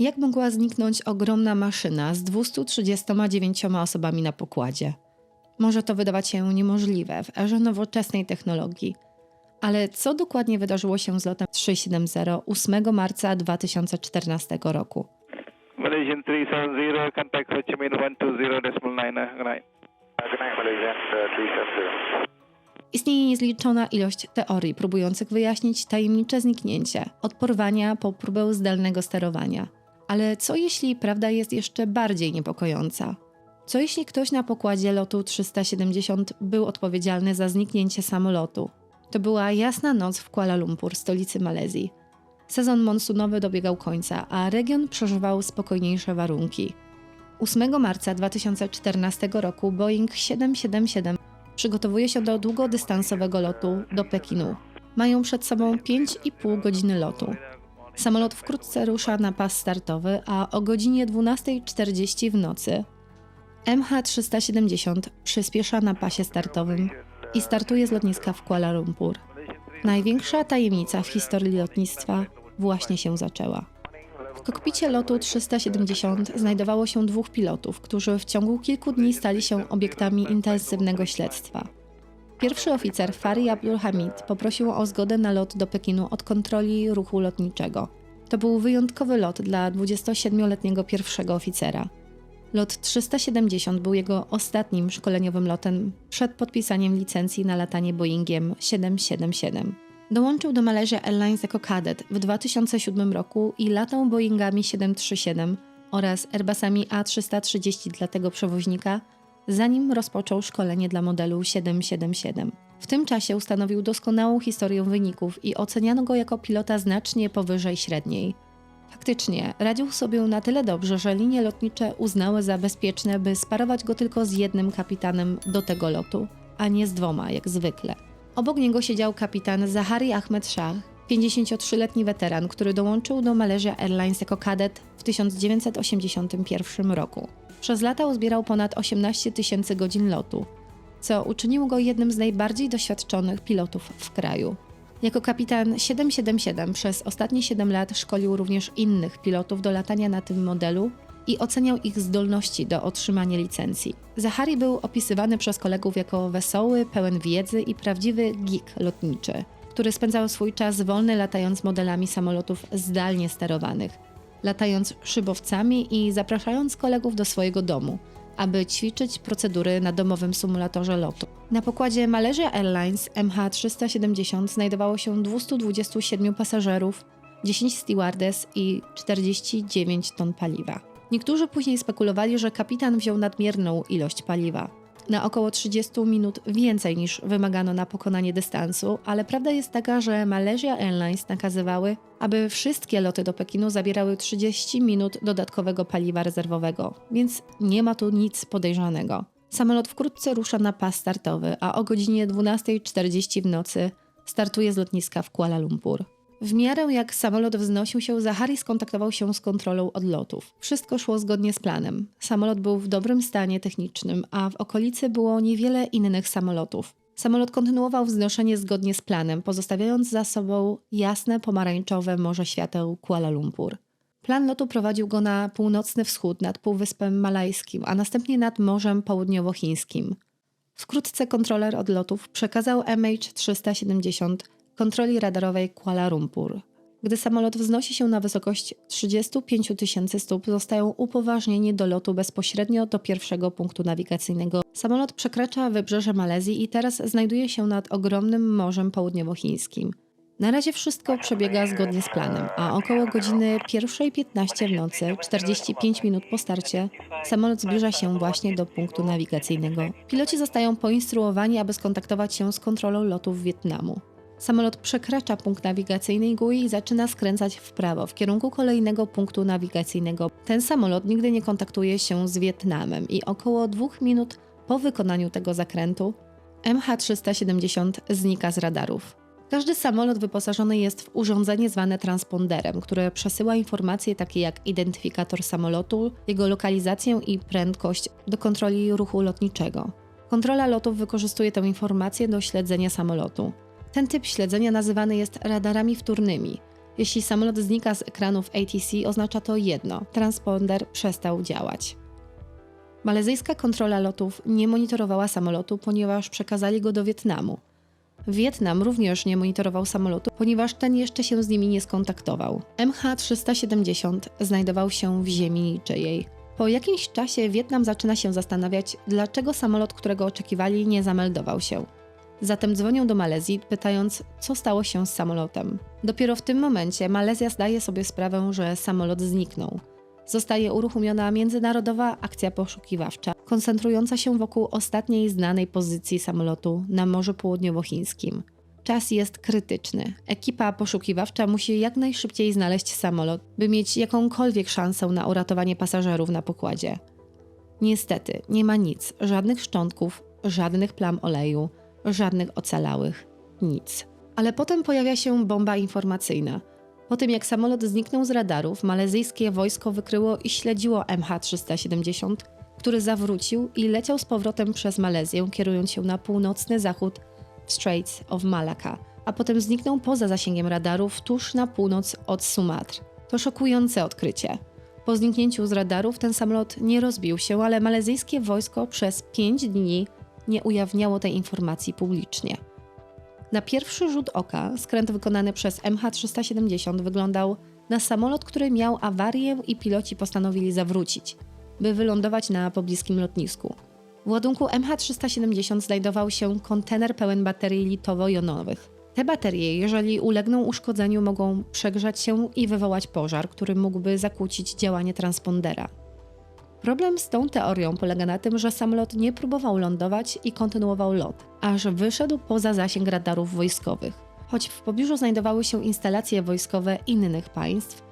Jak mogła zniknąć ogromna maszyna z 239 osobami na pokładzie? Może to wydawać się niemożliwe w erze nowoczesnej technologii. Ale co dokładnie wydarzyło się z lotem 370 8 marca 2014 roku? Malaysian 370, contact Ho Chi Minh 120.9. Good night. Good night, Malaysian uh, 370. Istnieje niezliczona ilość teorii próbujących wyjaśnić tajemnicze zniknięcie, od porwania po próbę zdalnego sterowania. Ale co jeśli prawda jest jeszcze bardziej niepokojąca? Co jeśli ktoś na pokładzie lotu 370 był odpowiedzialny za zniknięcie samolotu? To była jasna noc w Kuala Lumpur, stolicy Malezji. Sezon monsunowy dobiegał końca, a region przeżywał spokojniejsze warunki. 8 marca 2014 roku Boeing 777 przygotowuje się do długodystansowego lotu do Pekinu. Mają przed sobą 5,5 godziny lotu. Samolot wkrótce rusza na pas startowy, a o godzinie 12.40 w nocy MH370 przyspiesza na pasie startowym i startuje z lotniska w Kuala Lumpur. Największa tajemnica w historii lotnictwa właśnie się zaczęła. W kokpicie lotu 370 znajdowało się dwóch pilotów, którzy w ciągu kilku dni stali się obiektami intensywnego śledztwa. Pierwszy oficer Fari Abdul Hamid poprosił o zgodę na lot do Pekinu od kontroli ruchu lotniczego. To był wyjątkowy lot dla 27-letniego pierwszego oficera. Lot 370 był jego ostatnim szkoleniowym lotem przed podpisaniem licencji na latanie Boeingiem 777. Dołączył do Malaysia Airlines jako kadet w 2007 roku i latał Boeingami 737 oraz Airbusami A330 dla tego przewoźnika, zanim rozpoczął szkolenie dla modelu 777. W tym czasie ustanowił doskonałą historię wyników i oceniano go jako pilota znacznie powyżej średniej. Faktycznie, radził sobie na tyle dobrze, że linie lotnicze uznały za bezpieczne, by sparować go tylko z jednym kapitanem do tego lotu, a nie z dwoma, jak zwykle. Obok niego siedział kapitan Zahari Ahmed Shah, 53-letni weteran, który dołączył do Malaysia Airlines jako kadet w 1981 roku. Przez lata uzbierał ponad 18 tysięcy godzin lotu, co uczyniło go jednym z najbardziej doświadczonych pilotów w kraju. Jako kapitan 777 przez ostatnie 7 lat szkolił również innych pilotów do latania na tym modelu i oceniał ich zdolności do otrzymania licencji. Zachary był opisywany przez kolegów jako wesoły, pełen wiedzy i prawdziwy geek lotniczy, który spędzał swój czas wolny latając modelami samolotów zdalnie sterowanych, latając szybowcami i zapraszając kolegów do swojego domu, aby ćwiczyć procedury na domowym symulatorze lotu. Na pokładzie Malaysia Airlines MH370 znajdowało się 227 pasażerów, 10 stewardess i 49 ton paliwa. Niektórzy później spekulowali, że kapitan wziął nadmierną ilość paliwa. Na około 30 minut więcej niż wymagano na pokonanie dystansu, ale prawda jest taka, że Malaysia Airlines nakazywały, aby wszystkie loty do Pekinu zabierały 30 minut dodatkowego paliwa rezerwowego, więc nie ma tu nic podejrzanego. Samolot wkrótce rusza na pas startowy, a o godzinie 12.40 w nocy startuje z lotniska w Kuala Lumpur. W miarę jak samolot wznosił się, Zachary skontaktował się z kontrolą odlotów. Wszystko szło zgodnie z planem. Samolot był w dobrym stanie technicznym, a w okolicy było niewiele innych samolotów. Samolot kontynuował wznoszenie zgodnie z planem, pozostawiając za sobą jasne pomarańczowe morze świateł Kuala Lumpur. Plan lotu prowadził go na północny wschód nad Półwyspem Malajskim, a następnie nad Morzem Południowochińskim. Wkrótce kontroler odlotów przekazał MH370 kontroli radarowej Kuala Lumpur. Gdy samolot wznosi się na wysokość 35 tysięcy stóp, zostają upoważnieni do lotu bezpośrednio do pierwszego punktu nawigacyjnego. Samolot przekracza wybrzeże Malezji i teraz znajduje się nad ogromnym Morzem Południowochińskim. Na razie wszystko przebiega zgodnie z planem, a około godziny 1.15 w nocy, 45 minut po starcie, samolot zbliża się właśnie do punktu nawigacyjnego. Piloci zostają poinstruowani, aby skontaktować się z kontrolą lotów Wietnamu. Samolot przekracza punkt nawigacyjny GUI i zaczyna skręcać w prawo w kierunku kolejnego punktu nawigacyjnego. Ten samolot nigdy nie kontaktuje się z Wietnamem i około dwóch minut po wykonaniu tego zakrętu MH370 znika z radarów. Każdy samolot wyposażony jest w urządzenie zwane transponderem, które przesyła informacje takie jak identyfikator samolotu, jego lokalizację i prędkość do kontroli ruchu lotniczego. Kontrola lotów wykorzystuje tę informację do śledzenia samolotu. Ten typ śledzenia nazywany jest radarami wtórnymi. Jeśli samolot znika z ekranów ATC, oznacza to jedno: transponder przestał działać. Malezyjska kontrola lotów nie monitorowała samolotu, ponieważ przekazali go do Wietnamu. Wietnam również nie monitorował samolotu, ponieważ ten jeszcze się z nimi nie skontaktował. MH370 znajdował się w ziemi niczyjej. Po jakimś czasie Wietnam zaczyna się zastanawiać, dlaczego samolot, którego oczekiwali, nie zameldował się. Zatem dzwonią do Malezji, pytając, co stało się z samolotem. Dopiero w tym momencie Malezja zdaje sobie sprawę, że samolot zniknął. Zostaje uruchomiona międzynarodowa akcja poszukiwawcza, koncentrująca się wokół ostatniej znanej pozycji samolotu na Morzu Południowochińskim. Czas jest krytyczny. Ekipa poszukiwawcza musi jak najszybciej znaleźć samolot, by mieć jakąkolwiek szansę na uratowanie pasażerów na pokładzie. Niestety, nie ma nic, żadnych szczątków, żadnych plam oleju, żadnych ocalałych, nic. Ale potem pojawia się bomba informacyjna. Po tym jak samolot zniknął z radarów, malezyjskie wojsko wykryło i śledziło MH370, który zawrócił i leciał z powrotem przez Malezję, kierując się na północny zachód w Straits of Malacca, a potem zniknął poza zasięgiem radarów tuż na północ od Sumatr. To szokujące odkrycie. Po zniknięciu z radarów ten samolot nie rozbił się, ale malezyjskie wojsko przez 5 dni nie ujawniało tej informacji publicznie. Na pierwszy rzut oka skręt wykonany przez MH370 wyglądał na samolot, który miał awarię i piloci postanowili zawrócić, by wylądować na pobliskim lotnisku. W ładunku MH370 znajdował się kontener pełen baterii litowo-jonowych. Te baterie, jeżeli ulegną uszkodzeniu, mogą przegrzać się i wywołać pożar, który mógłby zakłócić działanie transpondera. Problem z tą teorią polega na tym, że samolot nie próbował lądować i kontynuował lot, aż wyszedł poza zasięg radarów wojskowych. Choć w pobliżu znajdowały się instalacje wojskowe innych państw,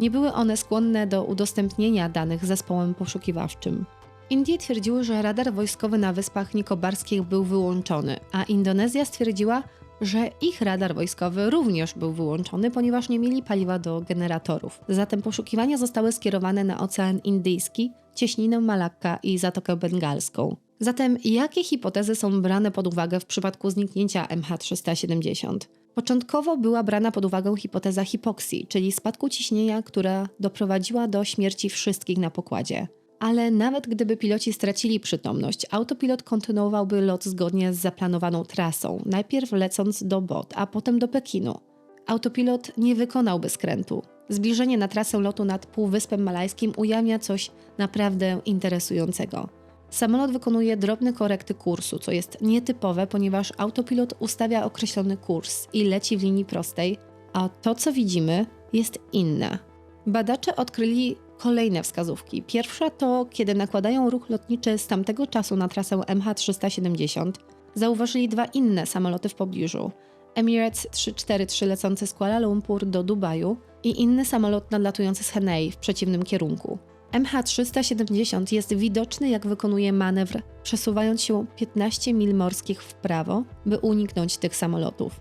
nie były one skłonne do udostępnienia danych zespołom poszukiwawczym. Indie twierdziły, że radar wojskowy na Wyspach Nikobarskich był wyłączony, a Indonezja stwierdziła, że ich radar wojskowy również był wyłączony, ponieważ nie mieli paliwa do generatorów. Zatem poszukiwania zostały skierowane na Ocean Indyjski, cieśninę Malakka i Zatokę Bengalską. Zatem jakie hipotezy są brane pod uwagę w przypadku zniknięcia MH370? Początkowo była brana pod uwagę hipoteza hipoksji, czyli spadku ciśnienia, która doprowadziła do śmierci wszystkich na pokładzie. Ale nawet gdyby piloci stracili przytomność, autopilot kontynuowałby lot zgodnie z zaplanowaną trasą, najpierw lecąc do Bot, a potem do Pekinu. Autopilot nie wykonałby skrętu. Zbliżenie na trasę lotu nad Półwyspem Malajskim ujawnia coś naprawdę interesującego. Samolot wykonuje drobne korekty kursu, co jest nietypowe, ponieważ autopilot ustawia określony kurs i leci w linii prostej, a to, co widzimy, jest inne. Badacze odkryli kolejne wskazówki. Pierwsza to, kiedy nakładają ruch lotniczy z tamtego czasu na trasę MH370, zauważyli dwa inne samoloty w pobliżu. Emirates 343 lecący z Kuala Lumpur do Dubaju i inny samolot nadlatujący z Henei w przeciwnym kierunku. MH370 jest widoczny, jak wykonuje manewr, przesuwając się 15 mil morskich w prawo, by uniknąć tych samolotów.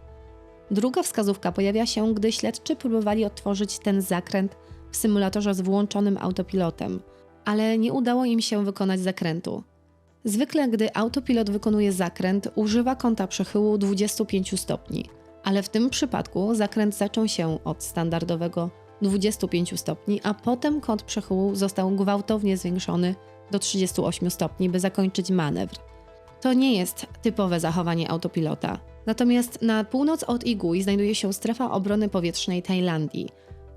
Druga wskazówka pojawia się, gdy śledczy próbowali otworzyć ten zakręt w symulatorze z włączonym autopilotem, ale nie udało im się wykonać zakrętu. Zwykle, gdy autopilot wykonuje zakręt, używa kąta przechyłu 25 stopni, ale w tym przypadku zakręt zaczął się od standardowego 25 stopni, a potem kąt przechyłu został gwałtownie zwiększony do 38 stopni, by zakończyć manewr. To nie jest typowe zachowanie autopilota. Natomiast na północ od Igui znajduje się strefa obrony powietrznej Tajlandii.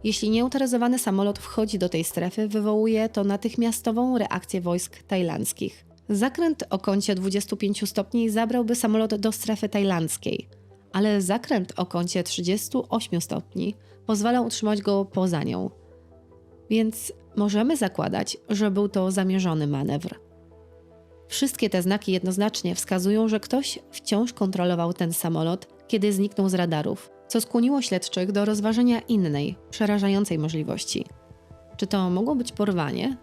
Jeśli nieautoryzowany samolot wchodzi do tej strefy, wywołuje to natychmiastową reakcję wojsk tajlandzkich. Zakręt o kącie 25 stopni zabrałby samolot do strefy tajlandzkiej, ale zakręt o kącie 38 stopni pozwala utrzymać go poza nią. Więc możemy zakładać, że był to zamierzony manewr. Wszystkie te znaki jednoznacznie wskazują, że ktoś wciąż kontrolował ten samolot, kiedy zniknął z radarów, co skłoniło śledczych do rozważenia innej, przerażającej możliwości. Czy to mogło być porwanie?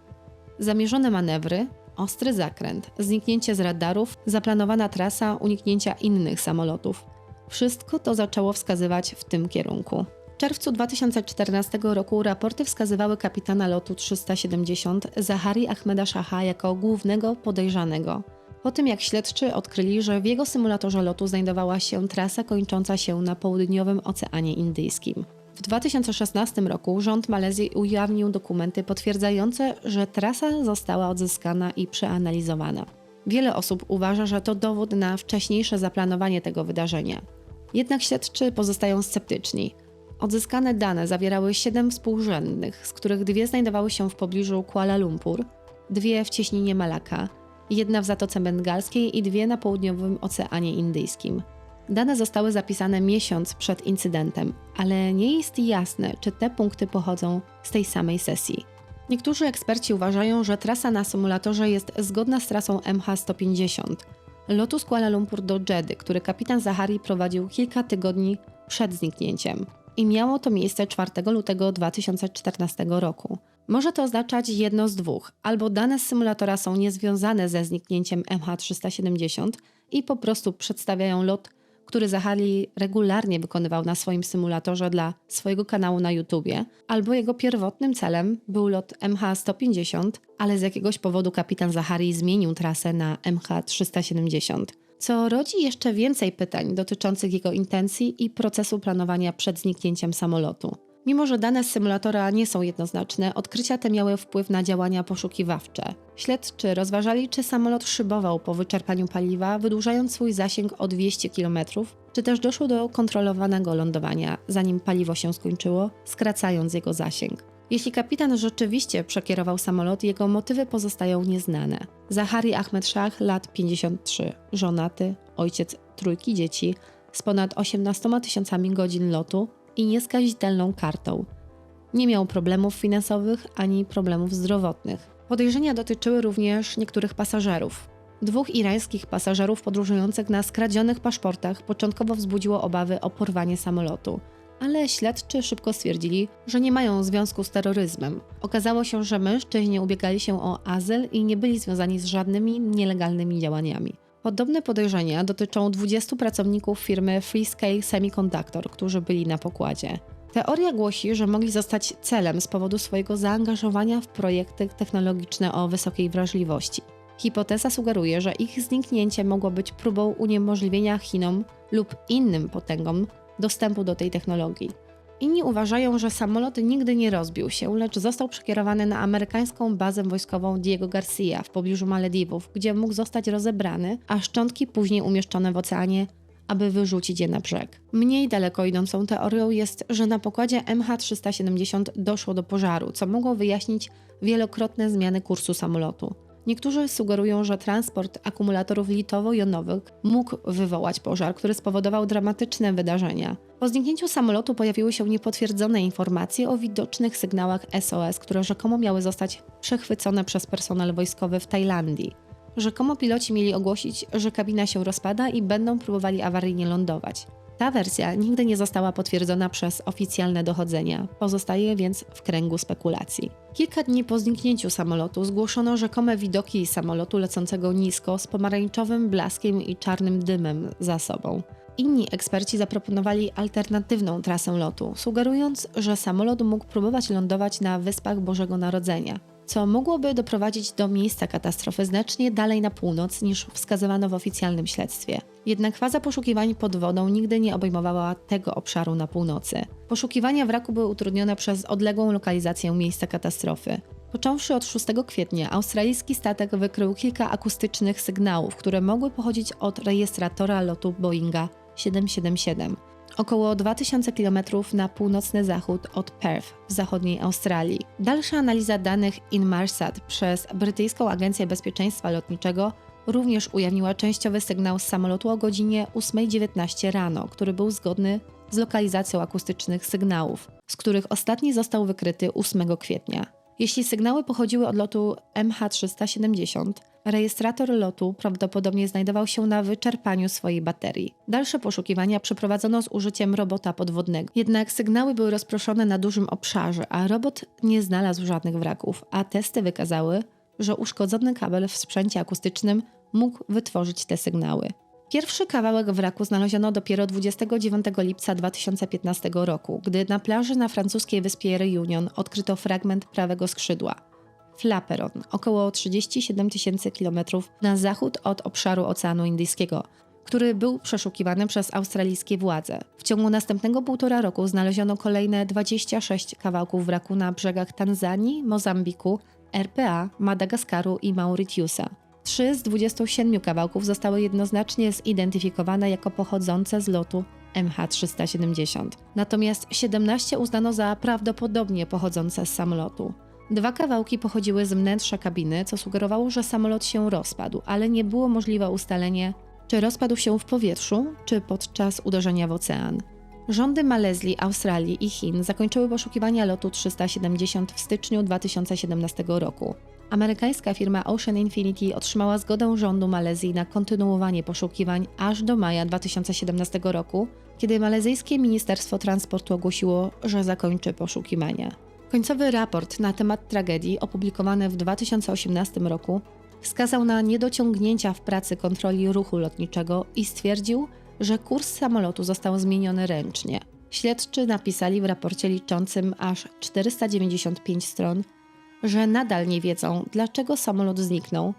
Zamierzone manewry, ostry zakręt, zniknięcie z radarów, zaplanowana trasa uniknięcia innych samolotów. Wszystko to zaczęło wskazywać w tym kierunku. W czerwcu 2014 roku raporty wskazywały kapitana lotu 370 Zahari Ahmeda Shaha jako głównego podejrzanego. Po tym jak śledczy odkryli, że w jego symulatorze lotu znajdowała się trasa kończąca się na południowym Oceanie Indyjskim. W 2016 roku rząd Malezji ujawnił dokumenty potwierdzające, że trasa została odzyskana i przeanalizowana. Wiele osób uważa, że to dowód na wcześniejsze zaplanowanie tego wydarzenia. Jednak śledczy pozostają sceptyczni. Odzyskane dane zawierały siedem współrzędnych, z których dwie znajdowały się w pobliżu Kuala Lumpur, dwie w cieśninie Malaka, jedna w Zatoce Bengalskiej i dwie na południowym Oceanie Indyjskim. Dane zostały zapisane miesiąc przed incydentem, ale nie jest jasne, czy te punkty pochodzą z tej samej sesji. Niektórzy eksperci uważają, że trasa na symulatorze jest zgodna z trasą MH150, lotu z Kuala Lumpur do Jeddy, który kapitan Zahari prowadził kilka tygodni przed zniknięciem. I miało to miejsce 4 lutego 2014 roku. Może to oznaczać jedno z dwóch: albo dane z symulatora są niezwiązane ze zniknięciem MH370 i po prostu przedstawiają lot, który Zahari regularnie wykonywał na swoim symulatorze dla swojego kanału na YouTubie, albo jego pierwotnym celem był lot MH150, ale z jakiegoś powodu kapitan Zahari zmienił trasę na MH370 co rodzi jeszcze więcej pytań dotyczących jego intencji i procesu planowania przed zniknięciem samolotu. Mimo, że dane z symulatora nie są jednoznaczne, odkrycia te miały wpływ na działania poszukiwawcze. Śledczy rozważali, czy samolot szybował po wyczerpaniu paliwa, wydłużając swój zasięg o 200 km, czy też doszło do kontrolowanego lądowania, zanim paliwo się skończyło, skracając jego zasięg. Jeśli kapitan rzeczywiście przekierował samolot, jego motywy pozostają nieznane. Zahari Ahmed Shah, lat 53, żonaty, ojciec trójki dzieci, z ponad 18 tysiącami godzin lotu i nieskazitelną kartą. Nie miał problemów finansowych ani problemów zdrowotnych. Podejrzenia dotyczyły również niektórych pasażerów. Dwóch irańskich pasażerów podróżujących na skradzionych paszportach początkowo wzbudziło obawy o porwanie samolotu ale śledczy szybko stwierdzili, że nie mają związku z terroryzmem. Okazało się, że mężczyźni ubiegali się o azyl i nie byli związani z żadnymi nielegalnymi działaniami. Podobne podejrzenia dotyczą 20 pracowników firmy Freescale Semiconductor, którzy byli na pokładzie. Teoria głosi, że mogli zostać celem z powodu swojego zaangażowania w projekty technologiczne o wysokiej wrażliwości. Hipoteza sugeruje, że ich zniknięcie mogło być próbą uniemożliwienia Chinom lub innym potęgom dostępu do tej technologii. Inni uważają, że samolot nigdy nie rozbił się, lecz został przekierowany na amerykańską bazę wojskową Diego Garcia w pobliżu Malediwów, gdzie mógł zostać rozebrany, a szczątki później umieszczone w oceanie, aby wyrzucić je na brzeg. Mniej daleko idącą teorią jest, że na pokładzie MH370 doszło do pożaru, co mogło wyjaśnić wielokrotne zmiany kursu samolotu. Niektórzy sugerują, że transport akumulatorów litowo-jonowych mógł wywołać pożar, który spowodował dramatyczne wydarzenia. Po zniknięciu samolotu pojawiły się niepotwierdzone informacje o widocznych sygnałach SOS, które rzekomo miały zostać przechwycone przez personel wojskowy w Tajlandii. Rzekomo piloci mieli ogłosić, że kabina się rozpada i będą próbowali awaryjnie lądować. Ta wersja nigdy nie została potwierdzona przez oficjalne dochodzenia, pozostaje więc w kręgu spekulacji. Kilka dni po zniknięciu samolotu zgłoszono rzekome widoki samolotu lecącego nisko z pomarańczowym blaskiem i czarnym dymem za sobą. Inni eksperci zaproponowali alternatywną trasę lotu, sugerując, że samolot mógł próbować lądować na Wyspach Bożego Narodzenia, co mogłoby doprowadzić do miejsca katastrofy znacznie dalej na północ niż wskazywano w oficjalnym śledztwie. Jednak faza poszukiwań pod wodą nigdy nie obejmowała tego obszaru na północy. Poszukiwania wraku były utrudnione przez odległą lokalizację miejsca katastrofy. Począwszy od 6 kwietnia, australijski statek wykrył kilka akustycznych sygnałów, które mogły pochodzić od rejestratora lotu Boeinga 777 około 2000 km na północny zachód od Perth w zachodniej Australii. Dalsza analiza danych Inmarsat przez brytyjską Agencję Bezpieczeństwa Lotniczego również ujawniła częściowy sygnał z samolotu o godzinie 8.19 rano, który był zgodny z lokalizacją akustycznych sygnałów, z których ostatni został wykryty 8 kwietnia. Jeśli sygnały pochodziły od lotu MH370, rejestrator lotu prawdopodobnie znajdował się na wyczerpaniu swojej baterii. Dalsze poszukiwania przeprowadzono z użyciem robota podwodnego. Jednak sygnały były rozproszone na dużym obszarze, a robot nie znalazł żadnych wraków, a testy wykazały, że uszkodzony kabel w sprzęcie akustycznym mógł wytworzyć te sygnały. Pierwszy kawałek wraku znaleziono dopiero 29 lipca 2015 roku, gdy na plaży na francuskiej wyspie Reunion odkryto fragment prawego skrzydła. Flaperon, około 37 tysięcy kilometrów na zachód od obszaru Oceanu Indyjskiego, który był przeszukiwany przez australijskie władze. W ciągu następnego półtora roku znaleziono kolejne 26 kawałków wraku na brzegach Tanzanii, Mozambiku, RPA, Madagaskaru i Mauritiusa. Trzy z 27 kawałków zostały jednoznacznie zidentyfikowane jako pochodzące z lotu MH370. Natomiast 17 uznano za prawdopodobnie pochodzące z samolotu. Dwa kawałki pochodziły z wnętrza kabiny, co sugerowało, że samolot się rozpadł, ale nie było możliwe ustalenie, czy rozpadł się w powietrzu, czy podczas uderzenia w ocean. Rządy Malezji, Australii i Chin zakończyły poszukiwania lotu 370 w styczniu 2017 roku. Amerykańska firma Ocean Infinity otrzymała zgodę rządu Malezji na kontynuowanie poszukiwań aż do maja 2017 roku, kiedy malezyjskie Ministerstwo Transportu ogłosiło, że zakończy poszukiwania. Końcowy raport na temat tragedii, opublikowany w 2018 roku, wskazał na niedociągnięcia w pracy kontroli ruchu lotniczego i stwierdził, że kurs samolotu został zmieniony ręcznie. Śledczy napisali w raporcie liczącym aż 495 stron, że nadal nie wiedzą, dlaczego samolot zniknął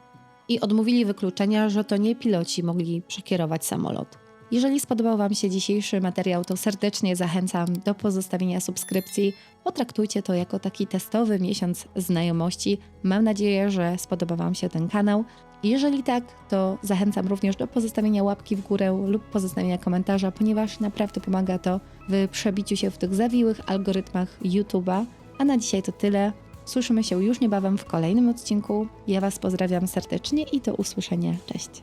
i odmówili wykluczenia, że to nie piloci mogli przekierować samolot. Jeżeli spodobał Wam się dzisiejszy materiał, to serdecznie zachęcam do pozostawienia subskrypcji. Potraktujcie to jako taki testowy miesiąc znajomości. Mam nadzieję, że spodoba Wam się ten kanał. Jeżeli tak, to zachęcam również do pozostawienia łapki w górę lub pozostawienia komentarza, ponieważ naprawdę pomaga to w przebiciu się w tych zawiłych algorytmach YouTube'a. A na dzisiaj to tyle. Słyszymy się już niebawem w kolejnym odcinku. Ja Was pozdrawiam serdecznie i do usłyszenia. Cześć.